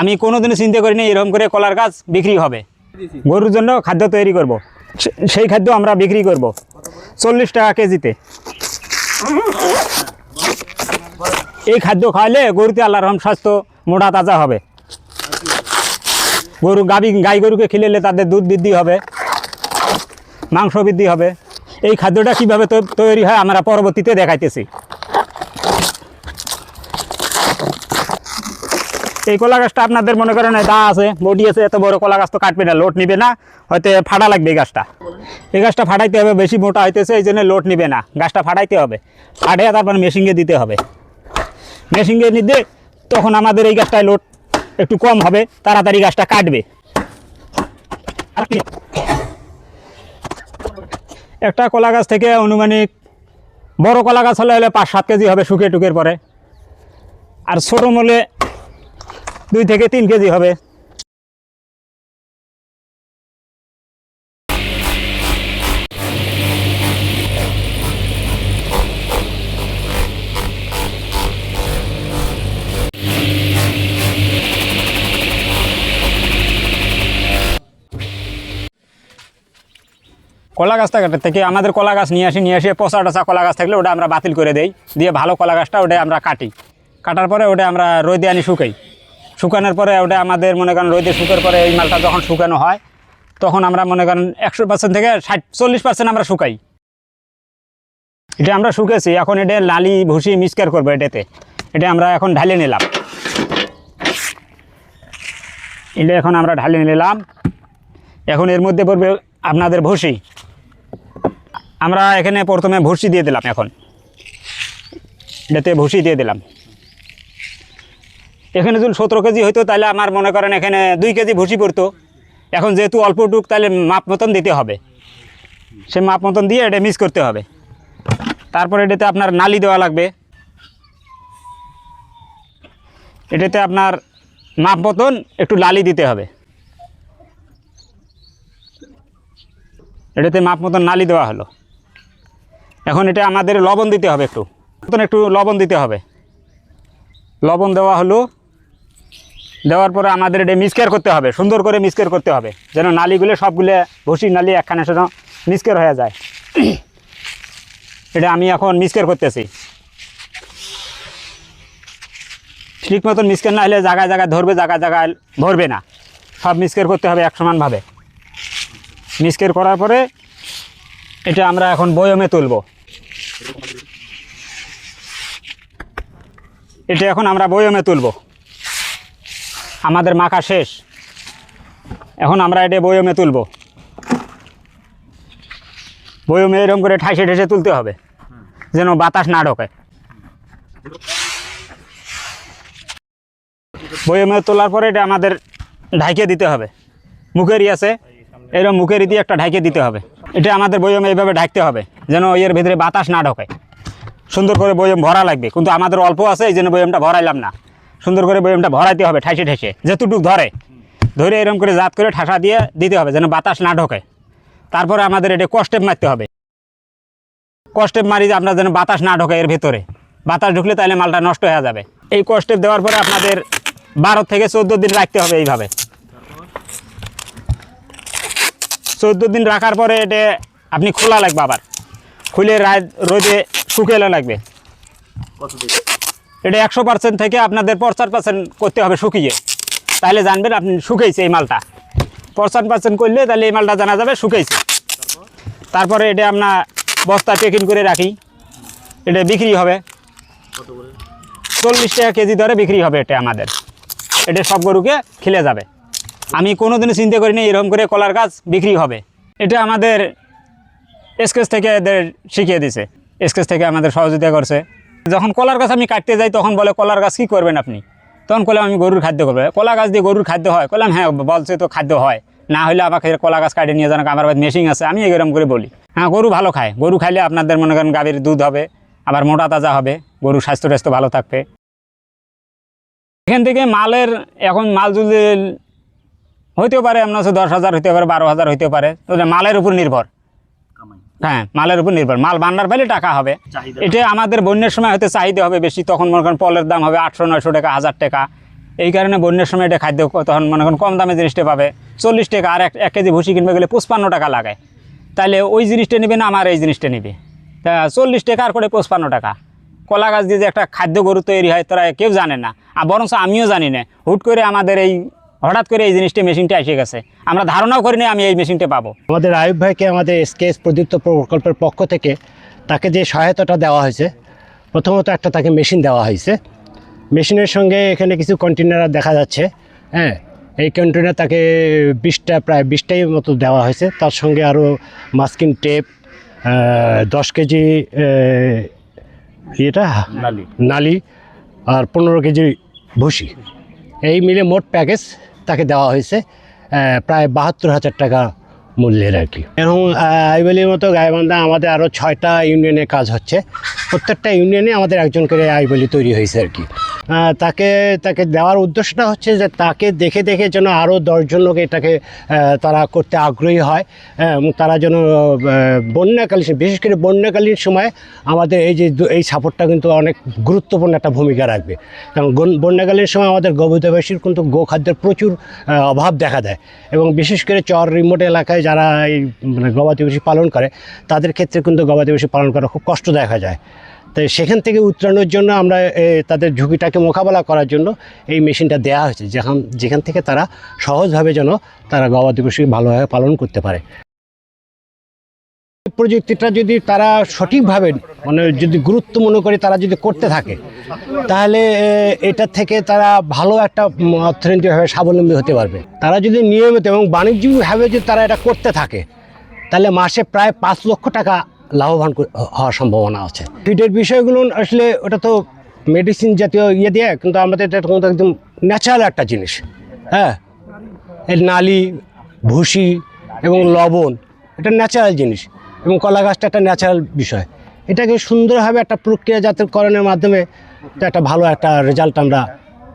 আমি কোনোদিনও চিন্তা করিনি এরকম করে কলার গাছ বিক্রি হবে। গরুর জন্য খাদ্য তৈরি করব। সেই খাদ্য আমরা বিক্রি করব। চল্লিশ টাকা কেজিতে। এই খাদ্য খাওয়ালে গরুতে আল্লাহ রহম, স্বাস্থ্য মোটা তাজা হবে। গরু গাবি, গাই গরুকে খেলেলে তাদের দুধ বৃদ্ধি হবে, মাংস বৃদ্ধি হবে। এই খাদ্যটা কীভাবে তৈরি হয় আমরা পরবর্তীতে দেখাইতেছি। এই কলা গাছটা আপনাদের মনে করেন দা আছে, বডি আছে, এত বড় কলা গাছ তো কাটবে না লোট নিবে না, হয়তো ফাটা লাগবে এই গাছটা। এই গাছটা ফাটাইতে হবে, বেশি মোটা হইতেছে, এই জন্য লোট নিবে না, গাছটা ফাটাইতে হবে। ফাটিয়ে তারপর মেশিনে দিতে হবে। মেশিনে নিতে তখন আমাদের এই গাছটায় লোট একটু কম হবে, তাড়াতাড়ি গাছটা কাটবে। একটা কলা গাছ থেকে আনুমানিক, বড় কলা গাছ হলে হলে পাঁচ সাত কেজি হবে শুকে টুকের পরে। আর ছোটো মলে দুই থেকে তিন কেজি হবে। কলা গাছটা কাটার থেকে আমাদের কলা গাছ নিয়ে আসি, নিয়ে এসে পচা টচা কলা গাছ থাকলে ওটা আমরা বাতিল করে দেই। দিয়ে ভালো কলা গাছটা ওটা আমরা কাটি। কাটার পরে ওটা আমরা রোদে আনি শুকাই। শুকানোর পরে ওটা আমাদের মনে করেন রোদে শুকার পরে এই মালটা যখন শুকানো হয়, তখন আমরা মনে করেন একশো পার্সেন্ট থেকে ষাট, চল্লিশ পার্সেন্ট আমরা শুকাই। এটা আমরা শুকেছি, এখন এটা লালি ভুসি মিক্সকার করব এটাতে। এটা আমরা এখন ঢালে নিলাম। এটা এখন আমরা ঢালে নিলাম। এখন এর মধ্যে পড়বে আপনাদের ভুসি। আমরা এখানে প্রথমে ভুসি দিয়ে দিলাম এখন। এটাতে ভুসি দিয়ে দিলাম। এখানে যদি সতেরো কেজি হইতো, তাহলে আমার মনে করেন এখানে দুই কেজি ভুসি পড়তো। এখন যেহেতু অল্প টুক, তাহলে মাপ মতন দিতে হবে। সে মাপ মতন দিয়ে এটা মিক্স করতে হবে। তারপর এটাতে আপনার নালি দেওয়া লাগবে। এটাতে আপনার মাপ মতন একটু লালি দিতে হবে। এটাতে মাপ মতন নালি দেওয়া হলো। এখন এটা আমাদের লবণ দিতে হবে একটু। একটু লবণ দিতে হবে। লবণ দেওয়া হলো দেওয়ার পরে আমাদের এটা মিক্সকার করতে হবে, সুন্দর করে মিক্সকার করতে হবে, যেন নালিগুলো সবগুলো ভুসির নালি একখানে সেটা মিক্সকার হয়ে যায়। এটা আমি এখন মিক্সকার করতেছি। ঠিক মতন মিক্সকার না হলে জায়গায় জায়গায় ধরবে, জায়গায় জায়গায় ধরবে না। সব মিক্সকার করতে হবে এক সমানভাবে মিক্সকার করার পরে এটা আমরা এখন বয়মে তুলব। এটা এখন আমরা বয়মে তুলব। আমাদের মাখা শেষ। এখন আমরা এটা বয়মে তুলব। বয়মে এরকম করে ঠাইসে ঠেসে তুলতে হবে, যেন বাতাস না ঢোকে। বয়মে তোলার পরে এটা আমাদের ঢাইকে দিতে হবে। মুখেরই আছে, এরকম মুখেরই দিয়ে একটা ঢাইকে দিতে হবে। এটা আমাদের বয়মে এইভাবে ঢাকতে হবে, যেন এর ভিতরে বাতাস না ঢোকে। সুন্দর করে বয়ম ভরা লাগবে, কিন্তু আমাদের অল্প আছে, এই জন্য বয়মটা ভরাইলাম না। সুন্দর করে বয়মটা ভরাইতে হবে ঠাইসে ঠেসে, যেতটুক ধরে। ধরে এরকম করে জাত করে ঠাসা দিয়ে দিতে হবে, যেন বাতাস না ঢোকে। তারপরে আমাদের এটা কষ্টেপ মারতে হবে। কষ্টেপ মারি যে আপনার যেন বাতাস না ঢোকে এর ভেতরে। বাতাস ঢুকলে তাহলে মালটা নষ্ট হয়ে যাবে। এই কষ্টেপ দেওয়ার পরে আপনাদের বারো থেকে চোদ্দ দিন রাখতে হবে এইভাবে। চোদ্দ দিন রাখার পরে এটা আপনি খোলা লাগবে আবার। খুলে রাত রোদে শুকেলে লাগবে। এটা একশো পার্সেন্ট থেকে আপনাদের পঞ্চাশ পার্সেন্ট করতে হবে শুকিয়ে। তাহলে জানবেন আপনি শুকাইছে এই মালটা। পঞ্চাশ পার্সেন্ট করলে তাহলে এই মালটা জানা যাবে শুকাইছে। তারপরে এটা আমরা বস্তা প্যাকিং করে রাখি। এটা বিক্রি হবে। চল্লিশ টাকা কেজি দরে বিক্রি হবে এটা আমাদের। এটা সব গরুকে খেলে যাবে। আমি কোনো কোনোদিনও চিন্তা করিনি এরকম করে কলার গাছ বিক্রি হবে। এটা আমাদের স্কেচ থেকে এদের শিখিয়ে দিছে। স্কেচ থেকে আমাদের সহযোগিতা করছে। যখন কলার গাছ আমি কাটতে যাই, তখন বলে, কলার গাছ কী করবেন আপনি? তখন কলাম আমি গরুর খাদ্য করব। কলা গাছ দিয়ে গরুর খাদ্য হয়? কলাম হ্যাঁ বলছে তো খাদ্য হয়। না হলে আমাকে কলা গাছ কাটিয়ে নিয়ে যান, আমার বাড়িতে মেশিন আছে। আমি এরকম করে বলি। হ্যাঁ গরু ভালো খায়। গরু খাইলে আপনাদের মনে করেন গাভীর দুধ হবে, আবার মোটা তাজা হবে গরুর স্বাস্থ্য টাস্থ্য ভালো থাকবে। এখান থেকে মালের, এখন মাল যদি হইতেও পারে, আপনার দশ হাজার হইতে পারে, বারো হাজার হইতে পারে। তো মালের উপর নির্ভর। হ্যাঁ মালের উপর নির্ভর। মাল ভান্ডার পাইলে টাকা হবে। এটা আমাদের বন্যার সময় হয়তো চাহিদা হবে বেশি তখন মনে করেন পলের দাম হবে আটশো নয়শো টাকা হাজার টাকা। এই কারণে বন্যার সময় এটা খাদ্য তখন মনে করেন কম দামে জিনিসটা পাবে। চল্লিশ টাকা আর এক এক কেজি ভুসি কিনবে গেলে পঁচপান্ন টাকা লাগে। তাহলে ওই জিনিসটা নেবে না আমার এই জিনিসটা নেবে। তা চল্লিশ টাকা আর করে পঁচপান্ন টাকা। কলা গাছ দিয়ে যে একটা খাদ্য গরু তৈরি হয় তারা কেউ জানে না। আর বরঞ্চ আমিও জানি না। হুট করে আমাদের এই হঠাৎ করে এই জিনিসটি মেশিনটা এসে গেছে। আমরা ধারণাও করিনি আমি এই মেশিনটা পাবো। আমাদের আয়ুব ভাইকে আমাদের এসকেএস প্রদীপ্ত প্রকল্পের পক্ষ থেকে তাকে যে সহায়তাটা দেওয়া হয়েছে প্রথমত একটা তাকে মেশিন দেওয়া হয়েছে। মেশিনের সঙ্গে এখানে কিছু কন্টেনার দেখা যাচ্ছে হ্যাঁ? এই কন্টেনার তাকে বিশটা প্রায় বিশটাই মতো দেওয়া হয়েছে। তার সঙ্গে আরও মাস্কিন টেপ দশ কেজি এটা নালি। আর পনেরো কেজি ভুসি। এই মিলে মোট প্যাকেজ তাকে দেওয়া হয়েছে প্রায় বাহাত্তর হাজার টাকা মূল্যের আর কি এবং আইবেলির মতো গাইবান্ধা আমাদের আরও ছয়টা ইউনিয়নে কাজ হচ্ছে। প্রত্যেকটা ইউনিয়নে আমাদের একজন করে আইবেলি তৈরি হয়েছে আর কি। তাকে তাকে দেওয়ার উদ্দেশ্যটা হচ্ছে যে তাকে দেখে দেখে যেন আরও দশজন লোক এটাকে তারা করতে আগ্রহী হয় এবং তারা যেন বন্যাকালীন, বিশেষ করে বন্যাকালীন সময় আমাদের এই যে এই সাপোর্টটা কিন্তু অনেক গুরুত্বপূর্ণ একটা ভূমিকা রাখবে। কারণ বন্যাকালীন সময় আমাদের গভীরবাসীর কিন্তু গোখাদ্যের প্রচুর অভাব দেখা দেয়। এবং বিশেষ করে চর রিমোট এলাকায় যারা এই মানে গবাদি পশু পালন করে, তাদের ক্ষেত্রে কিন্তু গবাদি পশু পালন করা খুব কষ্ট দেখা যায়। তো সেখান থেকে উত্তরানোর জন্য আমরা তাদের ঝুঁকিটাকে মোকাবেলা করার জন্য এই মেশিনটা দেওয়া হয়েছে, যেখান যেখান থেকে তারা সহজভাবে যেন তারা গবাদি পশুকে ভালোভাবে পালন করতে পারে। প্রযুক্তিটা যদি তারা সঠিকভাবে মানে যদি গুরুত্ব মনে করে তারা যদি করতে থাকে, তাহলে এটা থেকে তারা ভালো একটা অর্থনৈতিকভাবে স্বাবলম্বী হতে পারবে। তারা যদি নিয়মিত এবং বাণিজ্যিকভাবে যদি তারা এটা করতে থাকে, তাহলে মাসে প্রায় পাঁচ লক্ষ টাকা লাভবান হওয়ার সম্ভাবনা আছে। ফিডের বিষয়গুলো আসলে ওটা তো মেডিসিন জাতীয় ইয়ে দিয়ে, কিন্তু আমাদের এটা কিন্তু একদম ন্যাচারাল একটা জিনিস। হ্যাঁ? এর নালি, ভুসি এবং লবণ, এটা ন্যাচারাল জিনিস। এবং কলা গাছটা একটা ন্যাচারাল বিষয়। এটাকে সুন্দরভাবে একটা প্রক্রিয়াজাতকরণের মাধ্যমে একটা ভালো একটা রেজাল্ট আমরা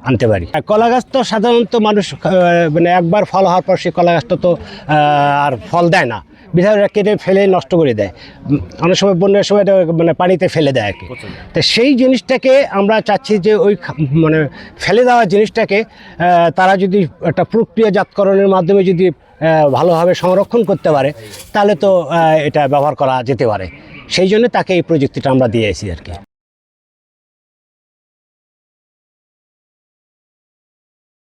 আনতে পারি। কলা গাছ তো সাধারণত মানুষ মানে একবার ফল হওয়ার পর সেই কলা গাছটা তো আর ফল দেয় না। বিধায়করা কেটে ফেলে নষ্ট করে দেয়। অনেক সময় বন্যার সময় এটা মানে পানিতে ফেলে দেয় আর কি। তো সেই জিনিসটাকে আমরা চাচ্ছি যে ওই মানে ফেলে দেওয়া জিনিসটাকে তারা যদি একটা প্রক্রিয়াজাতকরণের মাধ্যমে যদি ভালোভাবে সংরক্ষণ করতে পারে তাহলে তো এটা ব্যবহার করা যেতে পারে। সেই জন্য তাকে এই প্রযুক্তিটা আমরা দিয়েছি আর কি।